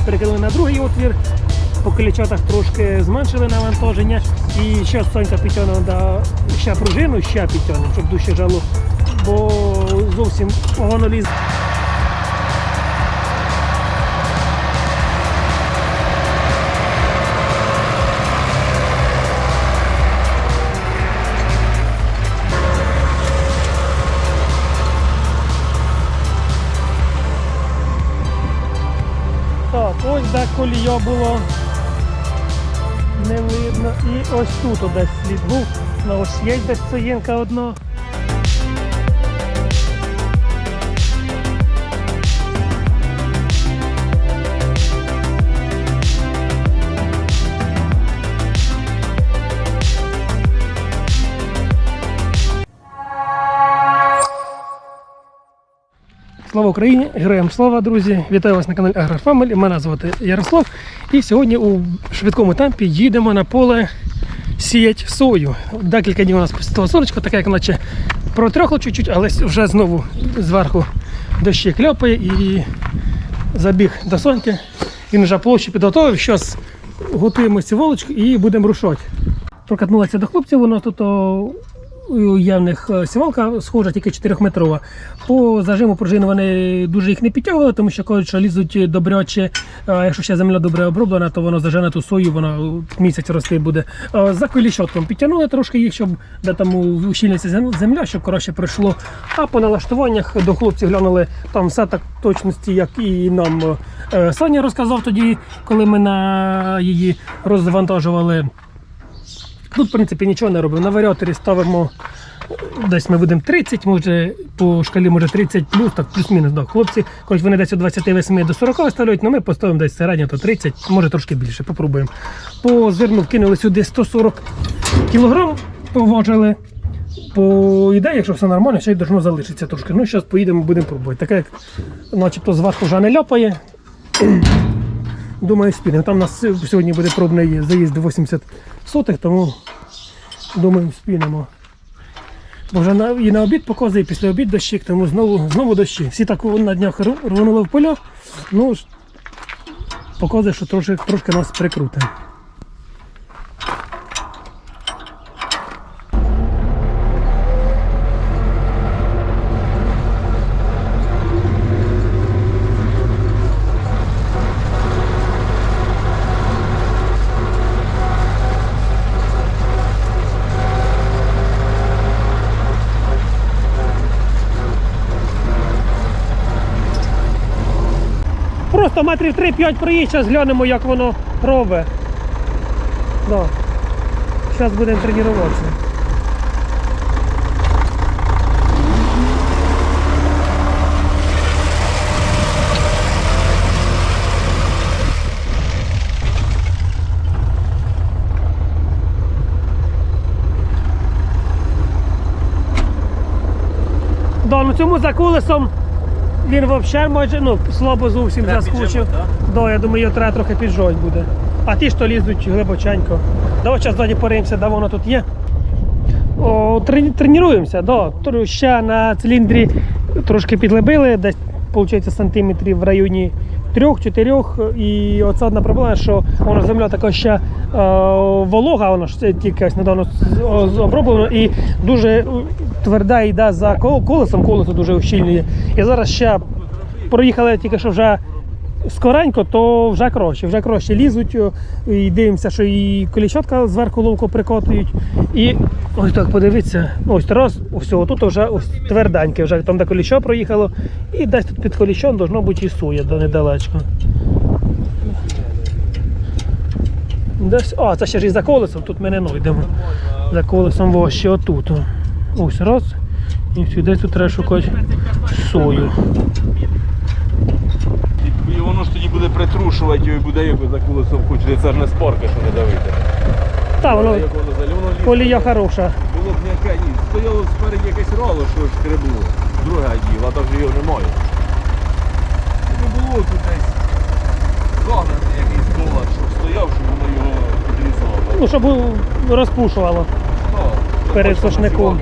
витягнули перекинули на другий отвір. По колічатах трошки зменшили навантаження. І ще Сонька підтягнула да, ще пружину, ще підтягне, щоб дужче жало, бо зовсім погано ліз. Колія було не видно. І ось тут десь слід був. Ну ось є десь циєнка одна. Слава Україні! Героям слава, друзі! Вітаю вас на каналі AgroFamily. Мене звати Ярослав. І сьогодні у швидкому темпі їдемо на поле сіять сою. Декілька днів у нас пустило сонечко, таке як наче протрьохло чуть-чуть, але вже знову зверху дощі кляпає і забіг до соньки. Він вже площу підготовив. Зараз готуємо сіволочку і будемо рушати. Прокатнулася до хлопців, воно тут у явних е, сівалка схожа, тільки 4-метрова. По зажиму пружин вони дуже їх не підтягували, тому що кажуть, що лізуть добряче. Якщо ще земля добре оброблена, то воно зажене ту сою, воно місяць рости буде. За коліщотком підтягнули трошки їх, щоб де там ущільниться земля, щоб краще пройшло. А по налаштуваннях до хлопців глянули там все так точності, як і нам е, Саня розказав тоді, коли ми на її розвантажували. Тут, в принципі, нічого не робимо. На варіаторі ставимо десь ми будемо 30, може по шкалі може 30 плюс, так плюс-мінус. Да. Хлопці, хоч вони десь від 28 до 40 виставляють, але ми поставимо десь середньо то 30, може трошки більше, попробуємо. По зерну вкинули сюди 140 кг, поважили. По ідеї, якщо все нормально, ще й должно залишитися трошки. Ну, зараз поїдемо, будемо пробувати. Таке, як начебто зверху вже не ляпає. Думаю, спінінг. Там у нас сьогодні буде пробний заїзд 80 сотих, тому думаю, спінемо. Бо вже на, і на обід показує, і після обід дощик, тому знову, знову дощі. Всі так на днях рв- рвонули в поля, ну показує, що трошки, трошки нас прикруте. Просто метрів 3-5 проїзд, зараз глянемо, як воно робить. Зараз будемо тренуватися. Да, ну цьому за колесом він взагалі майже ну, слабо зовсім Треба заскучив. Да, я думаю, його треба трохи піджать буде. А ті, що лізуть глибоченько. Давай зараз ззаді поримося, де воно тут є. О, тренуємося, да. Ще на циліндрі трошки підлебили, десь виходить, сантиметрів в районі 3-4. І оце одна проблема, що воно земля така ще е, волога, воно ж тільки ось недавно оброблено і дуже тверда йде за кол- колесом, колесо дуже ущільне. І зараз ще проїхали тільки що вже скоренько, то вже краще, вже краще лізуть. І дивимося, що і коліщатка зверху ловко прикотують. І ось так подивіться, ось раз, ось тут вже ось тверденьке, вже там де коліщо проїхало, і десь тут під коліщом должно бути і до недалечко. Десь, а, це ще ж і за колесом, тут ми не знайдемо. За колесом во, ще отут. Ось раз. І сюди тут треба шукати сою. І воно ж тоді буде притрушувати його і буде як за колесом хочете. Це ж не спорка, що не давити. Та воно Як воно воно колія хороша. Було б м'яке, ні. Стояло спереді якесь рало, що ж шкребло. Друге діло, а там же його немає. Ну було тут десь загнати якийсь колад, щоб стояв, щоб воно його підрізало. Ну, щоб розпушувало. Ну, перед сошником.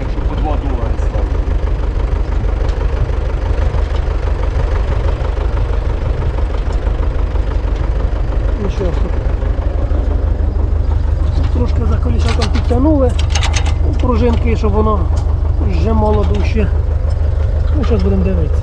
потягнули пружинки, щоб воно зжимало дужче. Ну, Зараз будемо дивитися.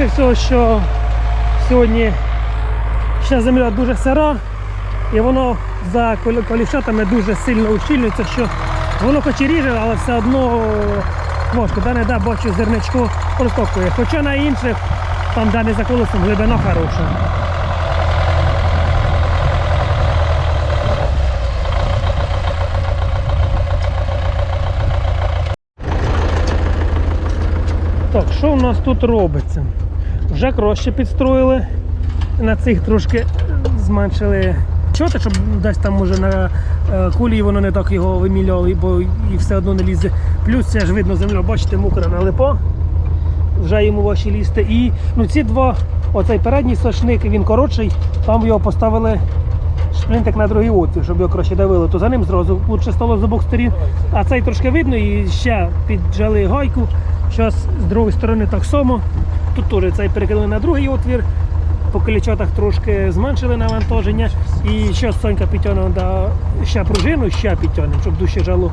Ну, всього, що сьогодні ще земля дуже сира, і воно за колішатами дуже сильно ущільнюється, що воно хоч і ріже, але все одно важко. де не да, бачу зерничко розтокує. Хоча на інших, там де не за колесом, глибина хороша. Так, що у нас тут робиться? Вже краще підстроїли. На цих трошки зменшили чоти, щоб десь там може на е, кулі воно не так його вимілювали, бо і все одно не лізе. Плюс це ж видно земля, бачите, мокра налипа. Вже йому ваші лізти. І ну, ці два, оцей передній сошник, він коротший, там його поставили шплінтик на другий отвір, щоб його краще давило, то за ним зразу лучше стало з обох сторін. А цей трошки видно і ще піджали гайку. Зараз з другої сторони так само. Тут теж цей перекинули на другий отвір. По колічатах трошки зменшили навантаження. І зараз Сонька підтягне да, ще пружину, ще підтягнемо, щоб дужче жало.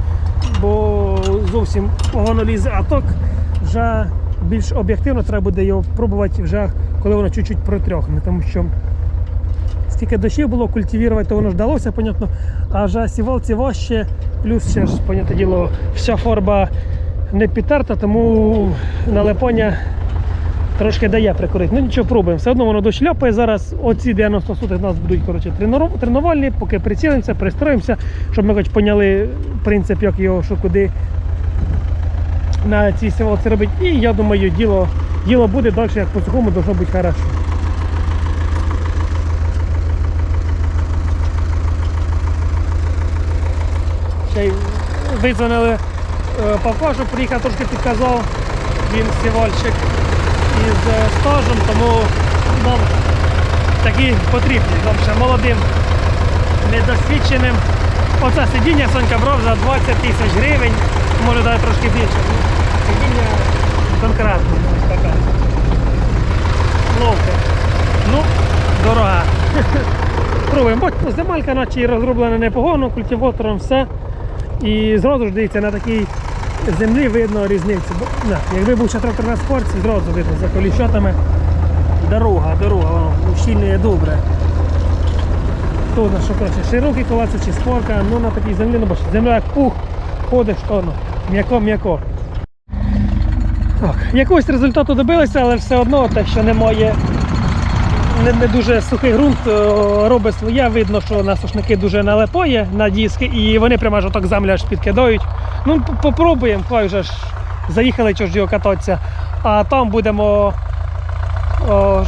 Бо зовсім погано лізе. А так вже більш об'єктивно треба буде його пробувати вже, коли воно чуть-чуть протрьохне. Тому що скільки дощів було культивувати, то воно ж далося, понятно. А вже сівалці важче, плюс ще ж, понятне діло, вся фарба не підтерта, тому налипання трошки дає прикурити. Ну нічого, пробуємо. Все одно воно дощ ляпає. Зараз оці 90 суток нас будуть коротше, тренувальні, поки прицілимося, пристроїмося, щоб ми хоч поняли принцип, як його, що куди на цій сівалці робити. І я думаю, діло, діло буде далі, як по сухому, должно бути хорошо. Ще й визвонили е, щоб приїхав, трошки підказав. Він сівальщик із е, стажем, тому нам такі потрібні. Нам ще молодим, недосвідченим. Оце сидіння Сонька брав за 20 тисяч гривень, може навіть трошки більше. Ну, Сидіння конкретне, ось така. Ловке. Ну, дорога. Пробуємо. Бо земелька наче і розроблена непогано, культиватором все. І зразу ж дивіться, на такій землі видно різницю. Бо, на, якби був ще трактор на спорті, зразу видно за коліщатами. Дорога, дорога, ущільнює добре. Тут що коротше, широкий колеса чи спорка, ну на такій землі, ну бачите, земля як пух, ходиш, то ну, м'яко-м'яко. Якогось результату добилися, але все одно те, що немає не, не дуже сухий ґрунт е, робить своє. Видно, що на сушники дуже налипає на диски, і вони прямо аж отак землю аж підкидають. Ну, попробуємо, хай вже ж заїхали чого ж кататися. А там будемо о,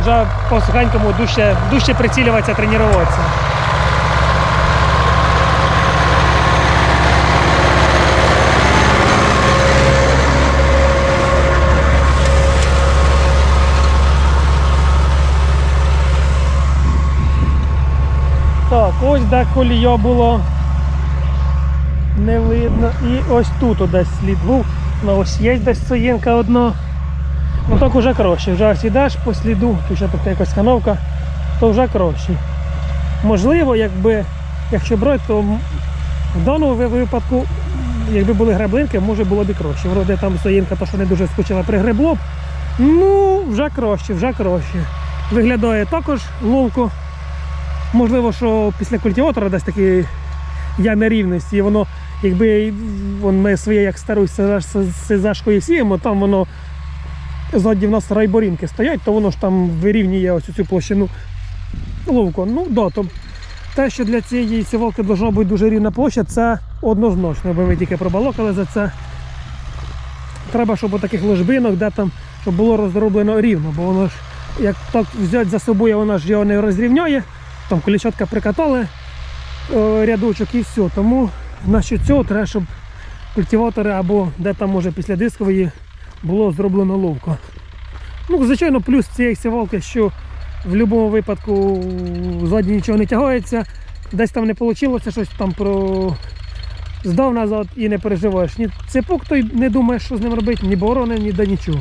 вже по сухенькому дужче, дужче прицілюватися, тренуватися. Так, ось де колія було не видно. І ось тут десь слід був. Ну ось є десь соєнка одна. Ну так уже краще. Вже ось ідеш по сліду, тут ще тут якась канавка, то вже краще. Можливо, якби, якщо брати, то в даному випадку, якби були греблинки, може було б і краще. Вроде там соєнка, то що не дуже скучила пригребло б. Ну, вже краще, вже краще. Виглядає також ловко. Можливо, що після культиватора десь такі ями рівності, і воно, якби вон ми своє як сизашкою сіємо, там воно ззаді в нас райборінки стоять, то воно ж там вирівнює ось цю площину ловку. Ну, да, те, що для цієї сівалки должна бути дуже рівна площа, це однозначно, бо ви тільки пробалокали за це. Треба, щоб у таких ложбинок, де там, щоб було розроблено рівно, бо воно ж, як так взяти за собою, вона ж його не розрівняє, там колічатка прикатали е, рядочок і все. Тому значить, цього треба, щоб культиватори або де там може після дискової було зроблено ловко. Ну, звичайно, плюс цієї сівалки, що в будь-якому випадку ззаді нічого не тягається, десь там не вийшло щось там про здав назад і не переживаєш. Ні цепок той не думаєш, що з ним робити, ні борони, ні до нічого.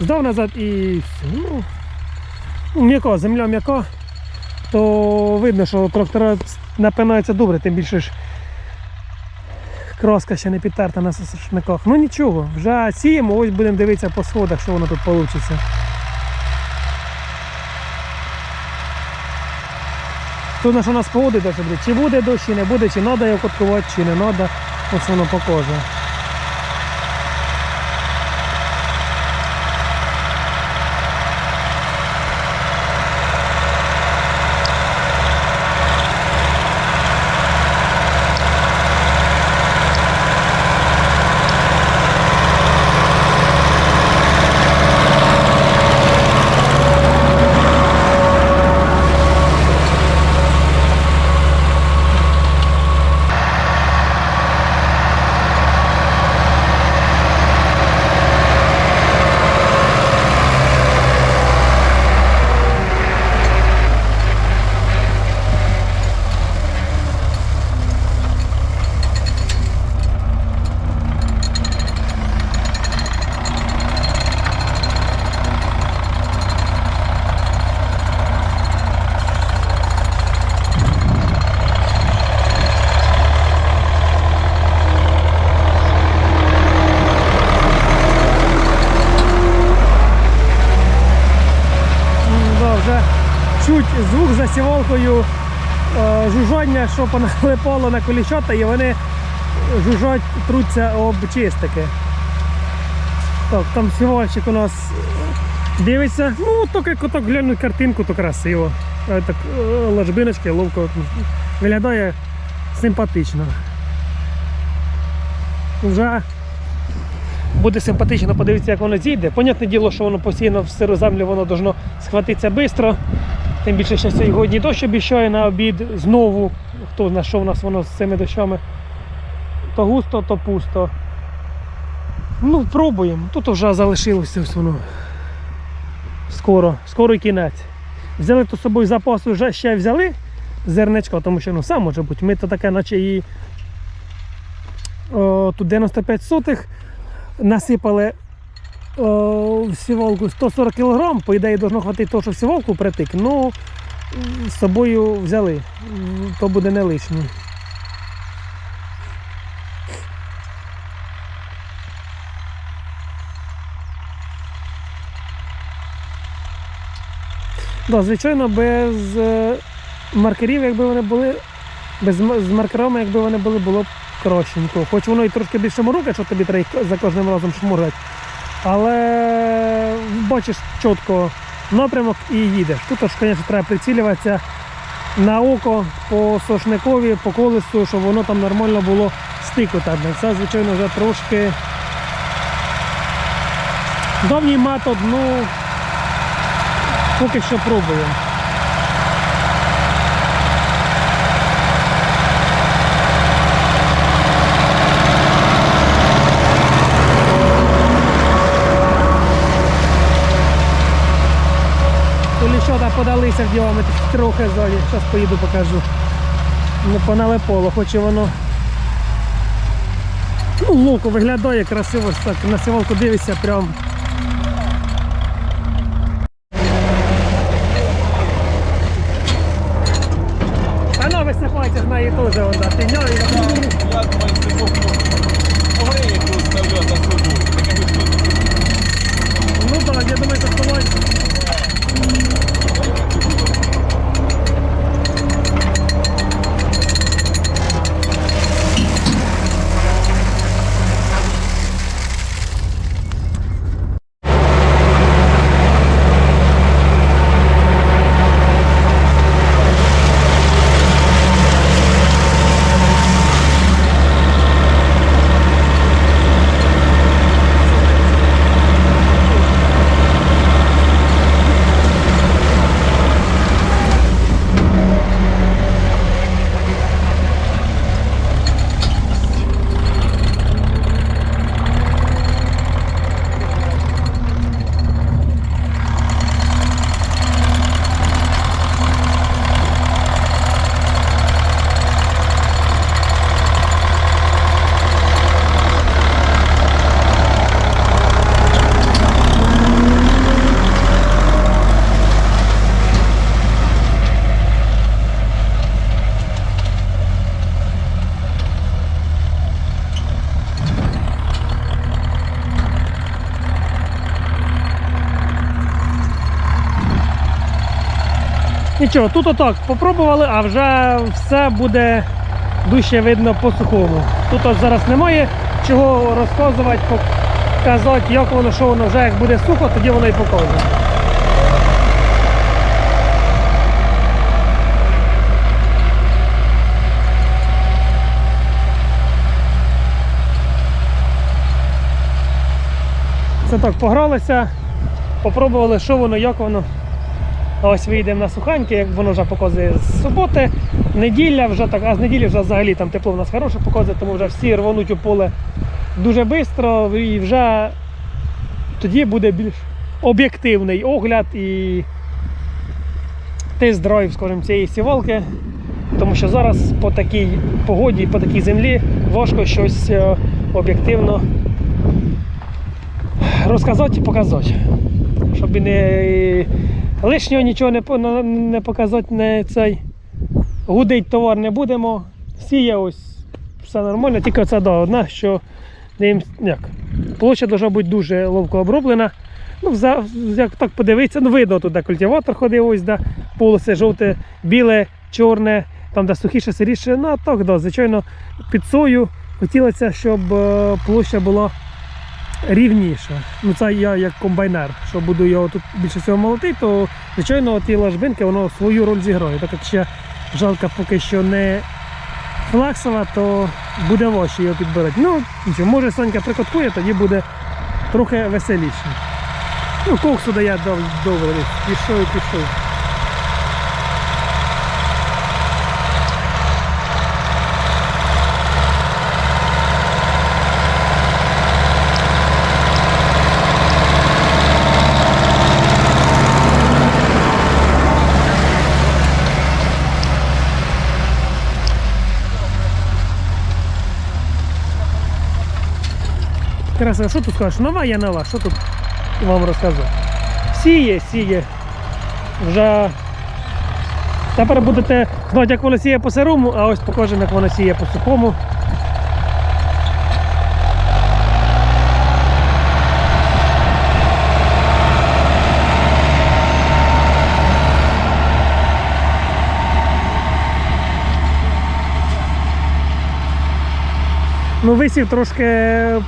Здав назад і все. Ну, ну, м'яка, земля м'яка, то видно, що трактора напинаються добре, тим більше ж краска ще не підтерта на сушниках. Ну нічого, вже сіємо, ось будемо дивитися по сходах, що воно тут вийде. Тут на що у нас погоди. Чи буде дощ, чи не буде, чи треба його коткувати, чи не треба. Ось воно покаже. М, Да, вже чуть звук за сівалкою е, жужжання, що поналипало на коліщата, і вони жужжать, труться об чистики. Так, там сівальщик у нас дивиться. Ну, тільки коток глянуть картинку, то красиво. Е, Так, е, ложбиночки, ловко виглядає симпатично. Вже буде симпатично подивитися, як воно зійде. Понятне діло, що воно постійно в сиру землю воно должно схватитися швидко. Тим більше що сьогодні дощ обіщає на обід знову. Хто знає, що в нас воно з цими дощами. То густо, то пусто. Ну, пробуємо. Тут вже залишилося ось воно. Скоро, скоро і кінець. Взяли то з собою запас вже ще взяли зерничко, тому що ну сам може бути. Ми то таке, наче і о, тут 95 сотих насипали о, в сівалку 140 кг, по ідеї должно хватити того, що в сівалку притик, ну з собою взяли, то буде не лишнє. Да, звичайно, без е, маркерів, якби вони були, без з маркерами, якби вони були, було б кращенько. Хоч воно і трошки більше мороки, що тобі треба за кожним разом шмургати. Але бачиш чітко напрямок і їдеш. Тут звісно, треба прицілюватися на око по сошникові, по колесу, щоб воно там нормально було стику. Це, звичайно, вже трошки давній метод, ну поки що пробуємо. Коліщота подалися в діаметр трохи ззаді. Зараз поїду покажу. Ну, поналипало, хоч і воно. Ну, луку виглядає красиво, так на сівалку дивишся прям. Воно висипається з неї теж вода. Тиньою. Я думаю, це погреє, коли ставлю на собою. Ну так, я думаю, що сховається. Нічого, тут отак попробували, а вже все буде дужче видно по сухому. Тут от зараз немає чого розказувати, показати, як воно, що воно вже як буде сухо, тоді воно і покаже. Це так погралися, попробували, що воно, як воно. Ось вийдемо на суханьки, як воно вже показує з суботи, неділя вже так, а з неділі вже взагалі там тепло в нас хороше показує, тому вже всі рвануть у поле дуже швидко і вже тоді буде більш об'єктивний огляд і тест-драйв, скажімо, цієї сівалки. Тому що зараз по такій погоді, по такій землі важко щось е, об'єктивно розказати і показати. Щоб не лишнього нічого не, не показати, не цей. Гудить товар не будемо. Сіє ось все нормально, тільки це да, одна, що як. Площа повинна бути дуже ловко оброблена. Ну, як так подивитися, ну видно тут, де культиватор ходив, ось де полоси жовте, біле, чорне, там де сухіше, сиріше. Ну, а так, да, звичайно, під сою хотілося, щоб е, площа була рівніша. Ну це я як комбайнер, що буду його тут більше всього молотити, то звичайно ті ложбинки воно свою роль зіграє. Так як ще жалка поки що не флаксова, то буде важче його підбирати. Ну, нічого, може Санька прикоткує, тоді буде трохи веселіше. Ну, коксу дає дов- добре, пішов і пішов. Тараса, що тут скажеш? Нова є нова, що тут вам розказати? Сіє, сіє. Вже тепер будете знати, як воно сіє по сирому, а ось покажемо, як воно сіє по сухому. Ну, висів трошки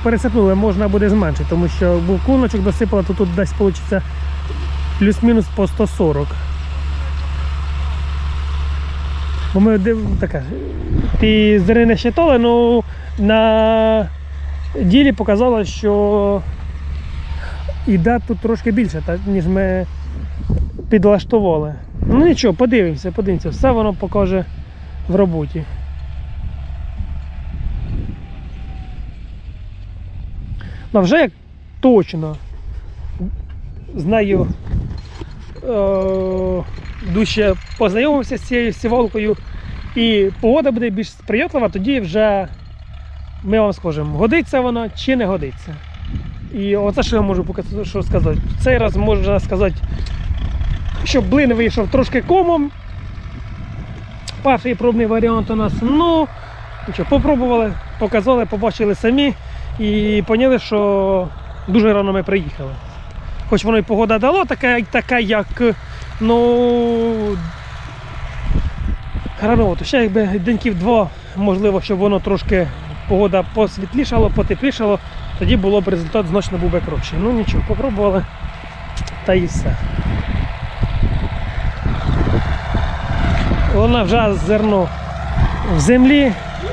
пересипнули, можна буде зменшити, тому що був досипало, то тут десь вийде плюс-мінус по 140. Бо ми така, ті зри не щитали, ну на ділі показало, що іде тут трошки більше, ніж ми підлаштували. Ну нічого, подивимося, подивимося, все воно покаже в роботі. Ну вже як точно з нею е, дужче познайомився з цією сівалкою і погода буде більш сприятлива, тоді вже ми вам скажемо, годиться вона чи не годиться. І оце що я можу поки що сказати. Цей раз можна сказати, що блин вийшов трошки комом. Перший пробний варіант у нас. Ну, нічого, попробували, показали, побачили самі і поняли, що дуже рано ми приїхали. Хоч воно і погода дало, така, така як ну, рановато. Ще якби деньків два, можливо, щоб воно трошки погода посвітлішало, потеплішало, тоді було б результат значно був би кращий. Ну нічого, попробували та і все. Вона вже зерно в землі.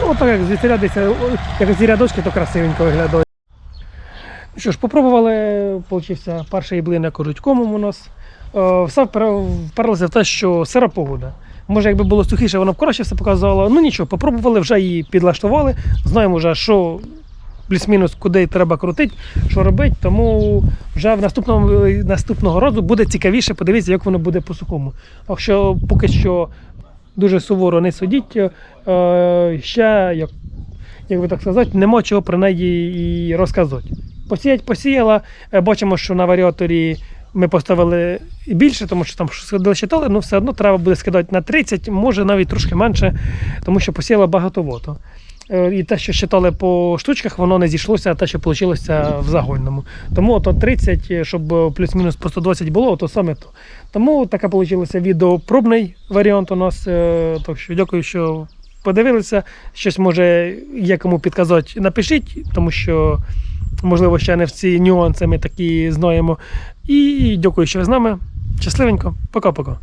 Ну, так як звідси як ці рядочки, то красивенько виглядає. Ну Що ж, попробували, получився перший блин, як кажуть, у нас. Е, Все вперлося в те, що сира погода. Може, якби було сухіше, воно б краще все показувало. Ну нічого, попробували, вже її підлаштували. Знаємо вже, що плюс-мінус, куди треба крутити, що робити. Тому вже в наступному, наступного разу буде цікавіше подивитися, як воно буде по сухому. Якщо поки що дуже суворо не судіть, е, ще, як, як би так сказати, нема чого про неї і розказати. Посіять посіяла, е, бачимо, що на варіаторі ми поставили більше, тому що там сходили але ну все одно треба буде скидати на 30, може навіть трошки менше, тому що посіяла багатовото. е, і те, що считали по штучках, воно не зійшлося, те, що вийшло в загальному. Тому то 30, е, щоб е, плюс-мінус по 120 було, то саме то. Тому таке вийшло відео пробний варіант у нас. е, Так що дякую, що подивилися. Щось може є кому підказати, напишіть, тому що. Можливо, ще не в ці нюанси ми такі знаємо. І дякую, що ви з нами. Щасливенько, пока-пока.